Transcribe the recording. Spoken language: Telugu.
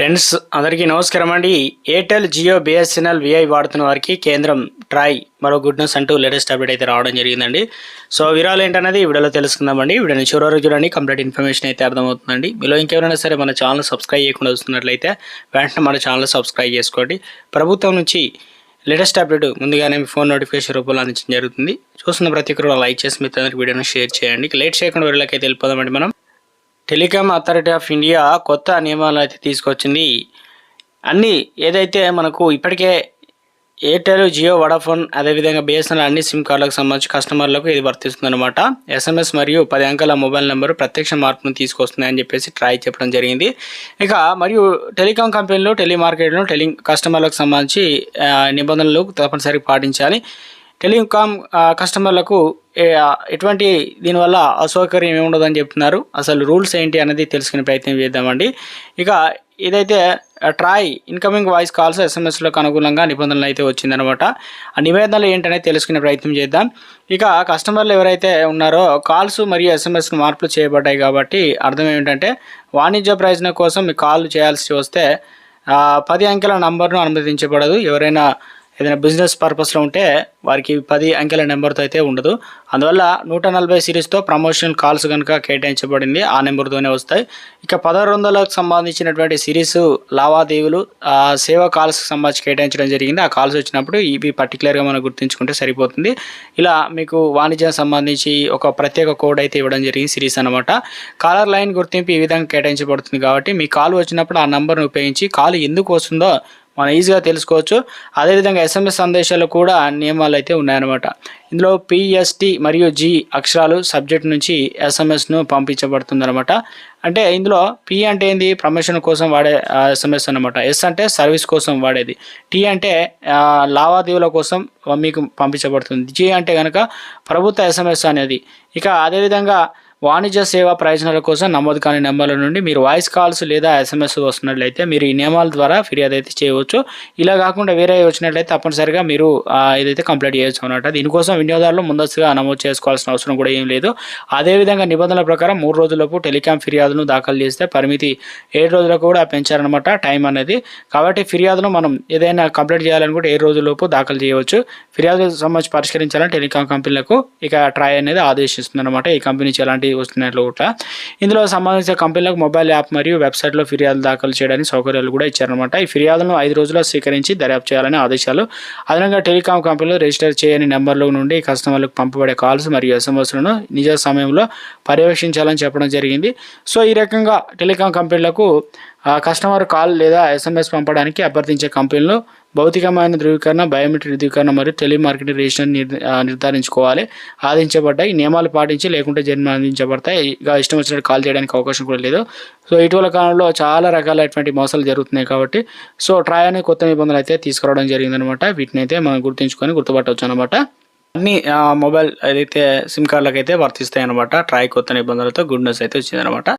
ఫ్రెండ్స్ అందరికీ నమస్కారం అండి. ఎయిర్టెల్ జియో బిఎస్ఎన్ఎల్ విఐ వాడుతున్న వారికి కేంద్రం ట్రై మరో గుడ్ న్యూస్ అంటూ లేటెస్ట్ అప్డేట్ అయితే రావడం జరిగిందండి. సో వివరాలు ఏంటనేది ఈ వీడియోలో తెలుసుకుందామండి. వీడియోని చివరి వరకు చూడండి. కంప్లీట్ ఇన్ఫర్మేషన్ అయితే అర్థమవుతుందండి. మీలో ఇంకెవరైనా సరే మన ఛానల్ సబ్స్క్రైబ్ చేయకుండా వస్తున్నట్లయితే వెంటనే మన ఛానల్ సబ్స్క్రైబ్ చేసుకోండి. ప్రభుత్వం నుంచి లేటెస్ట్ అప్డేట్ ముందుగానే మీ ఫోన్ నోటిఫికేషన్ రూపంలో అందించడం జరుగుతుంది. చూస్తున్న ప్రతి ఒక్కరు లైక్ చేసి మీ అందరికి వీడియోని షేర్ చేయండి. లేట్ చేయకుండా వీళ్ళకైతే వెళ్ళిపోదామండి మనం. టెలికాం అథారిటీ ఆఫ్ ఇండియా కొత్త నియమాలు అయితే తీసుకొచ్చింది. అన్నీ ఏదైతే మనకు ఇప్పటికే ఎయిర్టెల్ జియో వడాఫోన్ అదేవిధంగా బిఎస్ఎన్ఎల్ అన్ని సిమ్ కార్డులకు సంబంధించి కస్టమర్లకు ఇది వర్తిస్తుందన్నమాట. ఎస్ఎంఎస్ మరియు పది అంకెల మొబైల్ నెంబర్ ప్రత్యక్ష మార్పును తీసుకొస్తుందని చెప్పేసి ట్రై చెప్పడం జరిగింది. ఇక మరియు టెలికాం కంపెనీలు టెలిమార్కెట్లో టెలి కస్టమర్లకు సంబంధించి నిబంధనలు తప్పనిసరిగా పాటించాలి. టెలికామ్ కస్టమర్లకు ఎటువంటి దీనివల్ల అసౌకర్యం ఏముండదని చెప్తున్నారు? అసలు రూల్స్ ఏంటి అనేది తెలుసుకునే ప్రయత్నం చేద్దామండి. ఇక ఇదైతే ట్రాయ్ ఇన్కమింగ్ వాయిస్ కాల్స్ ఎస్ఎంఎస్లకు అనుగుణంగా నిబంధనలు అయితే వచ్చిందనమాట. ఆ నివేదనలు ఏంటనేది తెలుసుకునే ప్రయత్నం చేద్దాం. ఇక కస్టమర్లు ఎవరైతే ఉన్నారో కాల్స్ మరియు ఎస్ఎంఎస్లు మార్పులు చేయబడ్డాయి కాబట్టి అర్థం ఏమిటంటే వాణిజ్య ప్రయోజనం కోసం మీ కాల్ చేయాల్సి వస్తే పది అంకెల నంబర్ను అనుమతించబడదు. ఎవరైనా ఏదైనా బిజినెస్ పర్పస్లో ఉంటే వారికి పది అంకెల నెంబర్తో అయితే ఉండదు. అందువల్ల నూట నలభై సిరీస్తో ప్రమోషనల్ కాల్స్ కనుక కేటాయించబడింది ఆ నెంబర్తోనే వస్తాయి. ఇక పదహారు వందలకు సంబంధించినటువంటి సిరీస్ లావాదేవీలు సేవా కాల్స్కి సంబంధించి కేటాయించడం జరిగింది. ఆ కాల్స్ వచ్చినప్పుడు ఇవి పర్టికులర్గా మనం గుర్తుంచుకుంటే సరిపోతుంది. ఇలా మీకు వాణిజ్యం సంబంధించి ఒక ప్రత్యేక కోడ్ అయితే ఇవ్వడం జరిగింది సిరీస్ అనమాట కాలర్ లైన్ గుర్తింపు ఈ విధంగా కేటాయించబడుతుంది కాబట్టి మీ కాల్ వచ్చినప్పుడు ఆ నంబర్ను ఉపయోగించి కాల్ ఎందుకు వస్తుందో మనం ఈజీగా తెలుసుకోవచ్చు. అదేవిధంగా ఎస్ఎంఎస్ సందేశాలు కూడా నియమాలు అయితే ఉన్నాయన్నమాట. ఇందులో పిఎస్టి మరియు జి అక్షరాలు సబ్జెక్ట్ నుంచి ఎస్ఎంఎస్ను పంపించబడుతుంది అనమాట అంటే ఇందులో పి అంటే ఏంది? ప్రమోషన్ కోసం వాడే ఎస్ఎంఎస్ అనమాట ఎస్ అంటే సర్వీస్ కోసం వాడేది. టీ అంటే లావాదేవీల కోసం మీకు పంపించబడుతుంది. జి అంటే కనుక ప్రభుత్వ ఎస్ఎంఎస్ అనేది. ఇక అదేవిధంగా వాణిజ్య సేవా ప్రయోజనాల కోసం నమోదు కాని నెంబర్ల నుండి మీరు వాయిస్ కాల్స్ లేదా ఎస్ఎంఎస్ వస్తున్నట్లయితే మీరు ఈ నియమాల ద్వారా ఫిర్యాదు అయితే చేయవచ్చు. ఇలా కాకుండా వేరే వచ్చినట్లయితే తప్పనిసరిగా మీరు ఏదైతే ఇదైతే కంప్లీట్ చేయొచ్చు అనమాట దీనికోసం వినియోగదారులు ముందస్తుగా నమోదు చేసుకోవాల్సిన అవసరం కూడా ఏం లేదు. అదేవిధంగా నిబంధనల ప్రకారం మూడు రోజులపు టెలికాం ఫిర్యాదును దాఖలు చేస్తే పరిమితి ఏడు రోజులకు కూడా పెంచారనమాట టైం అనేది. కాబట్టి ఫిర్యాదును మనం ఏదైనా కంప్లీట్ చేయాలనుకుంటే ఏడు రోజులలోపు దాఖలు చేయవచ్చు. ఫిర్యాదు సంబంధించి పరిష్కరించాలని టెలికాం కంపెనీలకు ఇక ట్రై అనేది ఆదేశిస్తుంది అనమాట ఈ కంపెనీ నుంచి ఎలాంటి వస్తున్నట్లు కూడా. ఇందులో సంబంధించిన కంపెనీలకు మొబైల్ యాప్ మరియు వెబ్సైట్లో ఫిర్యాదు దాఖలు చేయడానికి సౌకర్యాలు కూడా ఇచ్చారనమాట ఈ ఫిర్యాదులను ఐదు రోజుల్లో స్వీకరించి దర్యాప్తు చేయాలని ఆదేశాలు. అదనంగా టెలికాం కంపెనీలు రిజిస్టర్ చేయని నెంబర్ల నుండి కస్టమర్లకు పంపబడే కాల్స్ మరియు ఎస్ఎంఎస్లను నిజ సమయంలో పర్యవేక్షించాలని చెప్పడం జరిగింది. సో ఈ రకంగా టెలికాం కంపెనీలకు కస్టమర్ కాల్ లేదా ఎస్ఎంఎస్ పంపడానికి అభ్యర్థించే కంపెనీలు భౌతికమైన ధృవీకరణ బయోమెట్రిక్ ధృవీకరణ మరియు టెలిమార్కెటింగ్ రిజిస్ట్రేషన్ నిర్- నిర్ధారించుకోవాలి. ఆదించబడ్డాయి నియమాలు పాటించి లేకుంటే జన్మ అందించబడతాయి. ఇక ఇష్టం వచ్చినట్టు కాల్ చేయడానికి అవకాశం కూడా లేదు. సో ఇటీవల కాలంలో చాలా రకాలైనటువంటి మోసాలు జరుగుతున్నాయి కాబట్టి సో ట్రాయ్ అనే కొత్త నిబంధనలు అయితే తీసుకురావడం జరిగిందనమాట. వీటిని అయితే మనం గుర్తుంచుకొని గుర్తుపట్టవచ్చు అనమాట అన్ని మొబైల్ ఏదైతే సిమ్ కార్డులకు అయితే వర్తిస్తాయి అనమాట ట్రాయ్ కొత్త నిబంధనలతో గుడ్ న్యూస్ అయితే వచ్చిందనమాట.